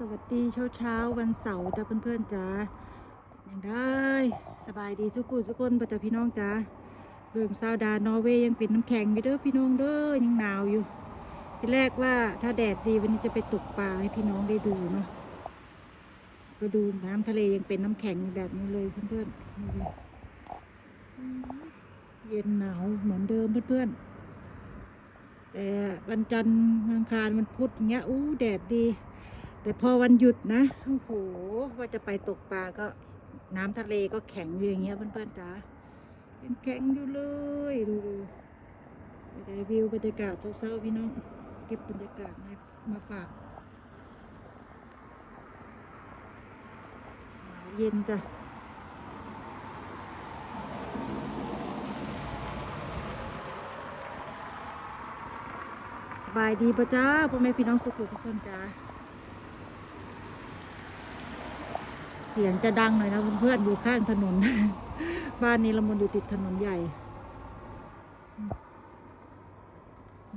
สวัสดีเช้าเช้าวันเสาร์จ้าเพื่อนๆจ้ายังได้สบายดีทุกคนทุกคนปัจจุพี่น้องจ้าเบิ่มซาวดานอร์เวย์ยังเป็นน้ำแข็งอยู่เด้อพี่น้องเด้อยังหนาวอยู่ ทีแรกว่าถ้าแดดดีวันนี้จะไปตกปลาให้พี่น้องได้ดูเนาะก็ดูน้ำทะเลยังเป็นน้ำแข็งแบบนี้เลยเพื่อนๆดูดิอืมเย็นหนาวเหมือนเดิมเพื่อนๆแต่วันจันทร์วันอังคารวันพุธอย่างเงี้ยอู้แดดดี แต่พอวันหยุดนะโอ้โหว่าจะไปตกปลาก็น้ำทะเลก็แข็งอยู่อย่างเงี้ยเพื่อนๆจ๋ายังแข็งอยู่เลยดูดูไปได้วิวบรรยากาศเศร้าๆพี่น้องเก็บบรรยากาศมามาฝากหนาวเย็นจ้ะสบายดีปะจ้าพ่อแม่พี่น้องสุขุทุกคนจ้า เสียงจะดังหน่อยนะเพื่อนๆอยู่ข้างถนน บ้านนี้ละมนอยู่ติดถนนใหญ่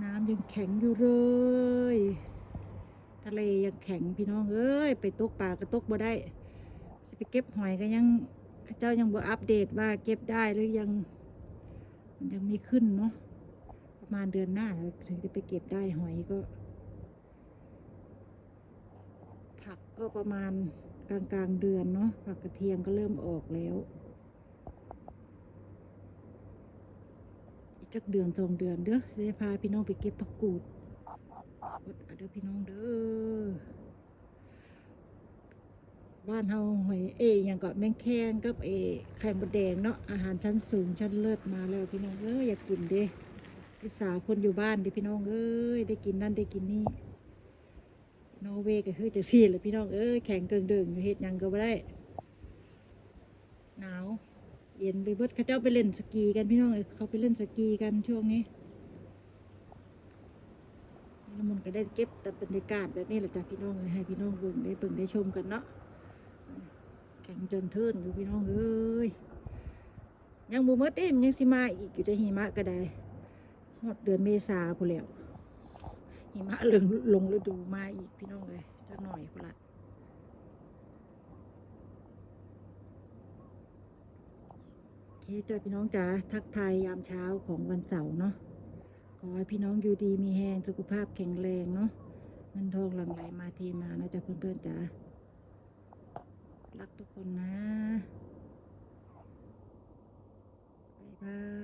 น้ำยังแข็งอยู่เลย ทะเลยังแข็งพี่น้องเอ้ย ไปตกปลาก็ตกบ่ได้จะไปเก็บหอยก็ยังเจ้ายังบ่อัปเดตว่าเก็บได้หรือยังมันยังมีขึ้นเนาะประมาณเดือนหน้าถึงจะไปเก็บได้หอยก็ ผักก็ประมาณ กลางกลางเดือนเนาะผักกระเทียมก็เริ่มออกแล้ว อีกจักเดือนสองเดือนเด้อจะได้พาพี่น้องไปเก็บผักกูดกดเอาเด้อพี่น้องเด้อบ้านเฮาหอยเออย่างก็แมงแคงกับเอไข่มดแดงเนาะอาหารชั้นสูงชั้นเลิศมาแล้วพี่น้องเอ้ยอยากกินเด้พิสาคนอยู่บ้านดิพี่น้องเอ้ยได้กินนั่นได้กินนี่ นอร์เวย์ก็คือจะซี่เลยพี่น้องเอ้ยแข็งเกิงเดิงอยู่เฮ็ดหยังก็บ่ได้หนาวเย็นไปเบิดเขาเจ้าไปเล่นสกีกันพี่น้องเอ้ยเขาไปเล่นสกีกันช่วงนี้แล้วมันก็ได้เก็บแต่บรรยากาศแบบนี้แหละจ้ะพี่น้องเอ้ยให้พี่น้องเบิ่งได้เบิ่งได้ชมกันเนาะแข็งจนเทินอยู่พี่น้องเอ้ยยังบ่หมดเด้มยังสิมาอีกอยู่ในหิมะก็ได้ฮอดเดือนเมษาพู้นแล้ว หิมะเริงลงฤดูมาอีกพี่น้องเลยจะหน่อยพุ่นละโอเคเจอพี่น้องจ๋าทักทายยามเช้าของวันเสาร์เนาะขอให้พี่น้องอยู่ดีมีแรงสุขภาพแข็งแรงเนาะเงินทองหลั่งไหลมาเทมานะจ๊ะเพื่อนๆจ๋ารักทุกคนนะ บ๊ายบาย